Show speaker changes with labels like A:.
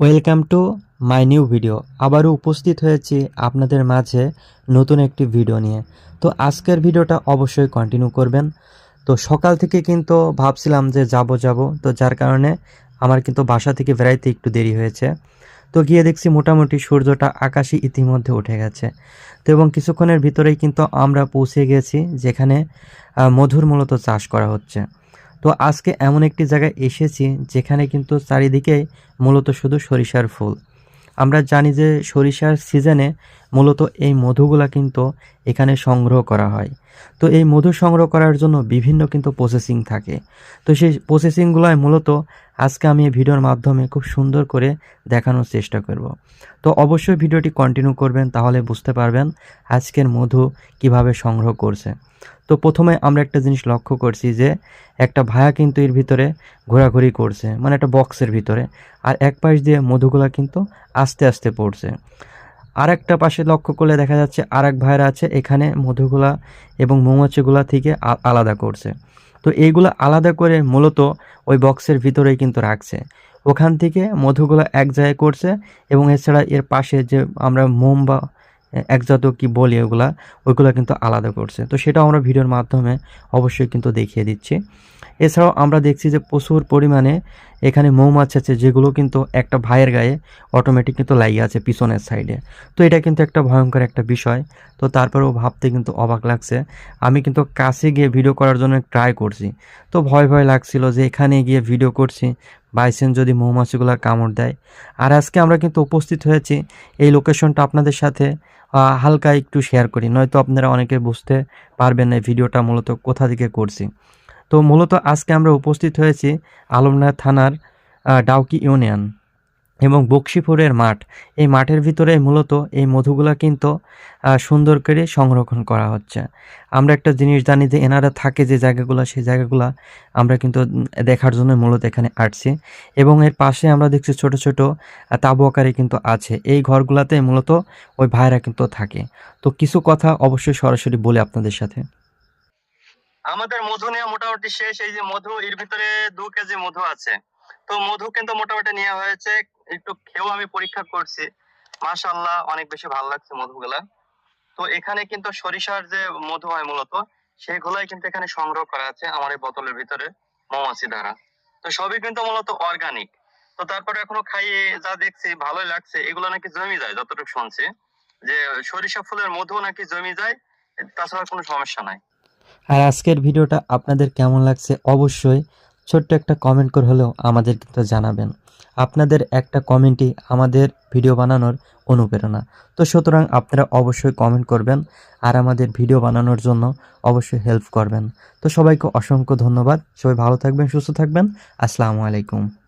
A: Welcome to my new video আবারও উপস্থিত হয়েছি আপনাদের মাঝে নতুন একটি ভিডিও নিয়ে। তো আজকের ভিডিওটা অবশ্যই কন্টিনিউ করবেন। তো সকাল থেকে কিন্তু ভাবছিলাম যে যাব যাব। তো যার কারণে আমার কিন্তু বাসা থেকে বেড়াইতে একটু দেরি হয়েছে। তো গিয়ে দেখছি মোটামুটি সূর্যটা আকাশে ইতিমধ্যে উঠে গেছে। তো এবং কিছুক্ষণের ভিতরেই কিন্তু আমরা পৌঁছে গেছি, যেখানে মধুর মূলত চাষ করা হচ্ছে। তো আজকে এমন একটি জায়গায় এসেছি যেখানে কিন্তু চারিদিকে মূলত শুধু সরিষার ফুল। আমরা জানি যে সরিষার সিজনে মূলত এই মধুগুলা কিন্তু এখানে সংগ্রহ করা হয়। তো এই মধু সংগ্রহ করার জন্য বিভিন্ন কিন্তু প্রসেসিং থাকে। তো সেই প্রসেসিংগুলোয় মূলত আজকে আমি এই ভিডিওর মাধ্যমে খুব সুন্দর করে দেখানোর চেষ্টা করব। তো অবশ্যই ভিডিওটি কন্টিনিউ করবেন, তাহলে বুঝতে পারবেন আজকের মধু কীভাবে সংগ্রহ করছে। তো প্রথমে আমরা একটা জিনিস লক্ষ্য করছি যে, একটা ভায়া কিন্তু এর ভিতরে ঘোরাঘুরি করছে মানে একটা বক্সের ভিতরে, আর এক পাশ দিয়ে মধুগুলা কিন্তু আস্তে আস্তে পড়ছে। আর একটা পাশে লক্ষ্য করলে দেখা যাচ্ছে আর এক ভাইরা আছে, এখানে মধুগুলা এবং মৌমাছিগুলা থেকে আলাদা করছে। তো এইগুলো আলাদা করে মূলত ওই বক্সের ভিতরেই কিন্তু রাখছে। ওখান থেকে মধুগুলা এক জায়গায় করছে এবং এছাড়া এর পাশে যে আমরা মোম বা একজাত কি বলি ওগুলা ওইগুলো কিন্তু আলাদা করছে। তো সেটাও আমরা ভিডিওর মাধ্যমে অবশ্যই কিন্তু দেখিয়ে দিচ্ছি। এছাড়াও আমরা দেখছি যে প্রচুর পরিমাণে এখানে মৌমাছি আছে, যেগুলো কিন্তু একটা ভাইয়ের গায়ে অটোমেটিক কিন্তু লাগিয়ে আছে পিছনের সাইডে তো এটা কিন্তু একটা ভয়ঙ্কর একটা বিষয়। তো তারপরেও ভাবতে কিন্তু অবাক লাগছে। আমি কিন্তু কাছে গিয়ে ভিডিও করার জন্য ট্রাই করছি। তো ভয় ভয় লাগছিল যে এখানে গিয়ে ভিডিও করছি। বাইসেন যদি মৌমাছিগুলো কামড় দেয়। আর আজকে আমরা কিন্তু উপস্থিত হয়েছি এই লোকেশনটা আপনাদের সাথে হালকা একটু শেয়ার করি। নয়তো আপনারা অনেকে বুঝতে পারবেন না ভিডিওটা মূলত কোথা থেকে করছি। তো মূলত আজকে আমরা উপস্থিত হয়েছি আলমনা থানার ডাউকি ইউনিয়ন। এবং বক্সিপুরের মাঠ। এই মাঠের ভিতরে মূলত এই মধুগুলা কিন্তু সুন্দর করে সংরক্ষণ করা হচ্ছে। আমরা একটা জিনিস জানি যে, এনারা থাকে যে জায়গাগুলো, সেই জায়গাগুলো আমরা কিন্তু দেখার জন্য মূলত এখানে আসছি। এবং এর পাশে আমরা দেখছি ছোট ছোট তাঁবু আকারে কিন্তু আছে। এই ঘরগুলাতে মূলত ওই ভাইরা কিন্তু থাকে। তো কিছু কথা অবশ্যই সরাসরি বলে আপনাদের সাথে।
B: আমাদের মধু নেওয়া মোটামুটি শেষ। এই যে মধু, এর ভিতরে দু কেজি মধু আছে। তো মধু কিন্তু মোটামুটি নেওয়া হয়েছে একটু খেয়েও আমি পরীক্ষা করছি। মাশাআল্লাহ, অনেক বেশি ভালো লাগছে মধুগুলা। তো এখানে কিন্তু সরিষার যে মধু হয় মূলত, সেগুলাই কিন্তু এখানে সংগ্রহ করা আছে আমার এই বোতলের ভিতরে, মৌমাছি দ্বারা। তো সবই কিন্তু মূলত অর্গানিক তো তারপরে এখনও খাইয়ে যা দেখছি, ভালোই লাগছে, এগুলো নাকি জমি যায়, যতটুকু শুনছি। যে সরিষা ফুলের মধু নাকি জমি যায়, তাছাড়া কোনো সমস্যা নাই।
A: আর আজকের ভিডিওটা আপনাদের কেমন লাগছে অবশ্যই ছোট্ট একটা কমেন্ট করে হলেও আমাদের কিন্তু জানাবেন। আপনাদের একটা কমেন্টই আমাদের ভিডিও বানানোর অনুপ্রেরণা। তো সুতরাং আপনারা অবশ্যই কমেন্ট করবেন আর আমাদের ভিডিও বানানোর জন্য অবশ্যই হেল্প করবেন। তো সবাইকে অসংখ্য ধন্যবাদ। সবাই ভালো থাকবেন, সুস্থ থাকবেন। আসসালামু আলাইকুম।